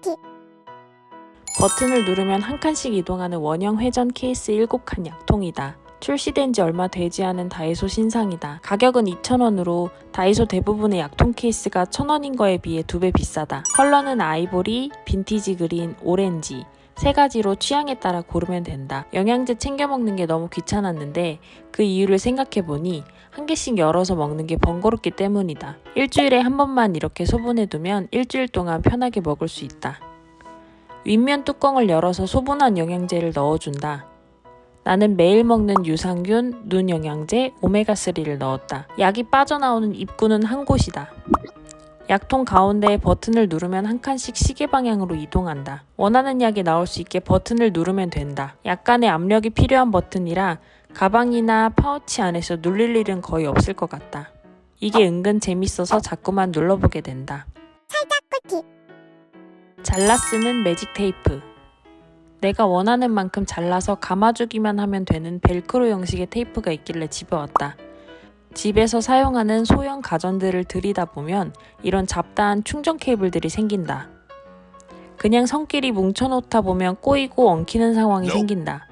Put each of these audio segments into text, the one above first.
짝꿍기 버튼을 누르면 한 칸씩 이동하는 원형 회전 케이스 7칸 약통이다. 출시된 지 얼마 되지 않은 다이소 신상이다. 가격은 2,000원으로 다이소 대부분의 약통 케이스가 1,000원인 거에 비해 두 배 비싸다. 컬러는 아이보리, 빈티지 그린, 오렌지 세 가지로 취향에 따라 고르면 된다. 영양제 챙겨 먹는 게 너무 귀찮았는데 그 이유를 생각해 보니 한 개씩 열어서 먹는 게 번거롭기 때문이다. 일주일에 한 번만 이렇게 소분해 두면 일주일 동안 편하게 먹을 수 있다. 윗면 뚜껑을 열어서 소분한 영양제를 넣어준다. 나는 매일 먹는 유산균, 눈 영양제, 오메가3를 넣었다. 약이 빠져나오는 입구는 한 곳이다. 약통 가운데에 버튼을 누르면 한 칸씩 시계 방향으로 이동한다. 원하는 약이 나올 수 있게 버튼을 누르면 된다. 약간의 압력이 필요한 버튼이라 가방이나 파우치 안에서 눌릴 일은 거의 없을 것 같다. 이게 은근 재밌어서 자꾸만 눌러보게 된다. 꿀팁 잘라 쓰는 매직 테이프. 내가 원하는 만큼 잘라서 감아주기만 하면 되는 벨크로 형식의 테이프가 있길래 집에 왔다. 집에서 사용하는 소형 가전들을 들이다 보면 이런 잡다한 충전 케이블들이 생긴다. 그냥 선끼리 뭉쳐놓다 보면 꼬이고 엉키는 상황이 생긴다.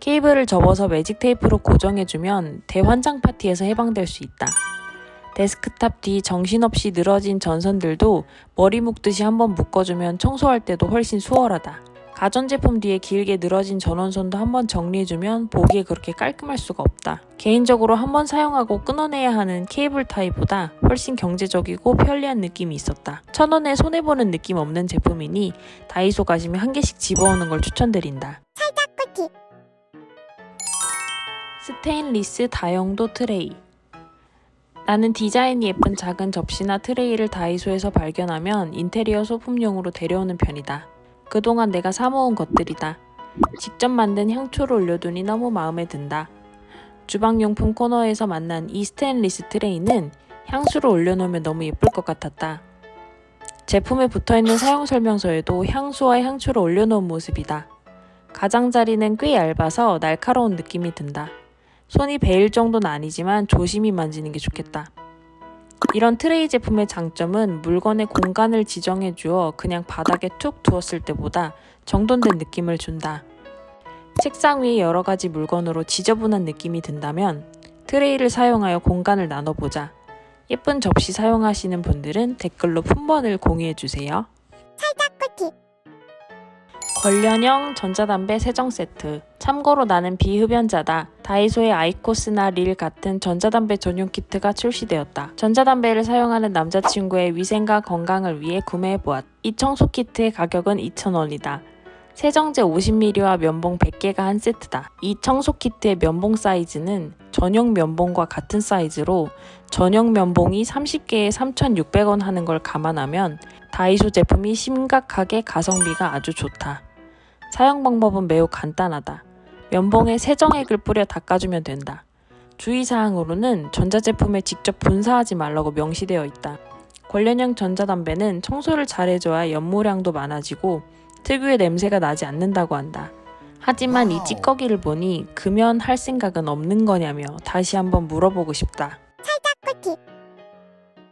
케이블을 접어서 매직 테이프로 고정해주면 대환장 파티에서 해방될 수 있다. 데스크탑 뒤 정신없이 늘어진 전선들도 머리 묶듯이 한번 묶어주면 청소할 때도 훨씬 수월하다. 가전제품 뒤에 길게 늘어진 전원선도 한번 정리해주면 보기에 그렇게 깔끔할 수가 없다. 개인적으로 한번 사용하고 끊어내야 하는 케이블 타입보다 훨씬 경제적이고 편리한 느낌이 있었다. 천 원에 손해보는 느낌 없는 제품이니 다이소 가시면 한 개씩 집어오는 걸 추천드린다. 꿀팁 스테인리스 다용도 트레이. 나는 디자인이 예쁜 작은 접시나 트레이를 다이소에서 발견하면 인테리어 소품용으로 데려오는 편이다. 그동안 내가 사모은 것들이다. 직접 만든 향초를 올려두니 너무 마음에 든다. 주방용품 코너에서 만난 이 스테인리스 트레이는 향수를 올려놓으면 너무 예쁠 것 같았다. 제품에 붙어있는 사용 설명서에도 향수와 향초를 올려놓은 모습이다. 가장자리는 꽤 얇아서 날카로운 느낌이 든다. 손이 베일 정도는 아니지만 조심히 만지는 게 좋겠다. 이런 트레이 제품의 장점은 물건의 공간을 지정해 주어 그냥 바닥에 툭 두었을 때보다 정돈된 느낌을 준다. 책상 위에 여러 가지 물건으로 지저분한 느낌이 든다면 트레이를 사용하여 공간을 나눠보자. 예쁜 접시 사용하시는 분들은 댓글로 품번을 공유해 주세요. 꿀팁 관련형 전자담배 세정 세트. 참고로 나는 비흡연자다. 다이소의 아이코스나 릴 같은 전자담배 전용 키트가 출시되었다. 전자담배를 사용하는 남자친구의 위생과 건강을 위해 구매해보았. 이 청소 키트의 가격은 2,000원이다. 세정제 50ml와 면봉 100개가 한 세트다. 이 청소 키트의 면봉 사이즈는 전용 면봉과 같은 사이즈로 전용 면봉이 30개에 3,600원 하는 걸 감안하면 다이소 제품이 심각하게 가성비가 아주 좋다. 사용 방법은 매우 간단하다. 면봉에 세정액을 뿌려 닦아주면 된다. 주의사항으로는 전자제품에 직접 분사하지 말라고 명시되어 있다. 관련형 전자담배는 청소를 잘해줘야 연모량도 많아지고 특유의 냄새가 나지 않는다고 한다. 하지만 이 찌꺼기를 보니 금연할 생각은 없는 거냐며 다시 한번 물어보고 싶다.